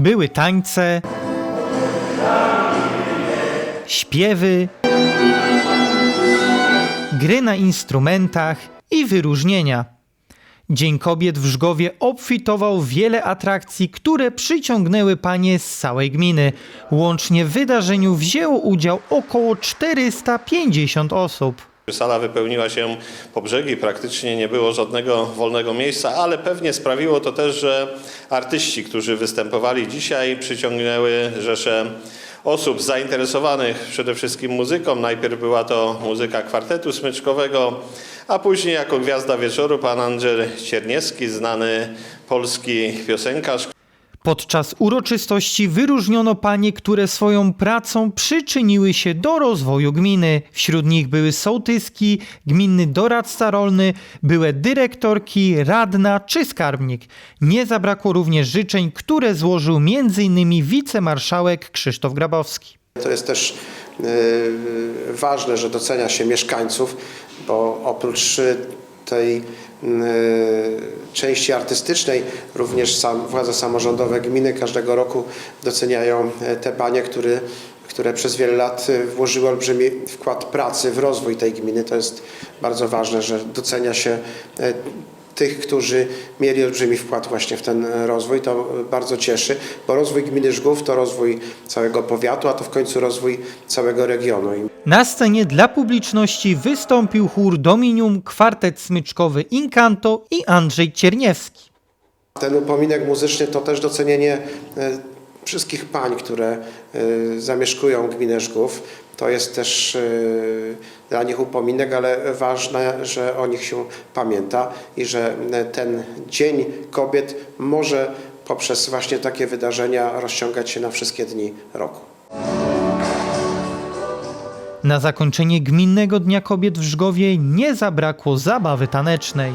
Były tańce, śpiewy, gry na instrumentach i wyróżnienia. Dzień Kobiet w Żgowie obfitował wiele atrakcji, które przyciągnęły panie z całej gminy. Łącznie w wydarzeniu wzięło udział około 450 osób. Sala wypełniła się po brzegi, praktycznie nie było żadnego wolnego miejsca, ale pewnie sprawiło to też, że artyści, którzy występowali dzisiaj, przyciągnęły rzesze osób zainteresowanych przede wszystkim muzyką. Najpierw była to muzyka kwartetu smyczkowego, a później jako gwiazda wieczoru pan Andrzej Cierniewski, znany polski piosenkarz, Podczas uroczystości wyróżniono panie, które swoją pracą przyczyniły się do rozwoju gminy. Wśród nich były sołtyski, gminny doradca rolny, były dyrektorki, radna czy skarbnik. Nie zabrakło również życzeń, które złożył m.in. wicemarszałek Krzysztof Grabowski. To jest też y, ważne, że docenia się mieszkańców, bo oprócz y, tej y, części artystycznej również sam, władze samorządowe gminy każdego roku doceniają e, te panie, które, które przez wiele lat y, włożyły olbrzymi wkład pracy w rozwój tej gminy. To jest bardzo ważne, że docenia się e, tych, którzy mieli olbrzymi wkład właśnie w ten rozwój. To bardzo cieszy, bo rozwój gminy Żgów to rozwój całego powiatu, a to w końcu rozwój całego regionu. Na scenie dla publiczności wystąpił chór Dominium, kwartet smyczkowy Incanto i Andrzej Cierniewski. Ten upominek muzyczny to też docenienie e, wszystkich pań, które e, zamieszkują gminę Żgów. To jest też e, dla nich upominek, ale ważne, że o nich się pamięta i że e, ten Dzień Kobiet może poprzez właśnie takie wydarzenia rozciągać się na wszystkie dni roku. Na zakończenie Gminnego Dnia Kobiet w Żgowie nie zabrakło zabawy tanecznej.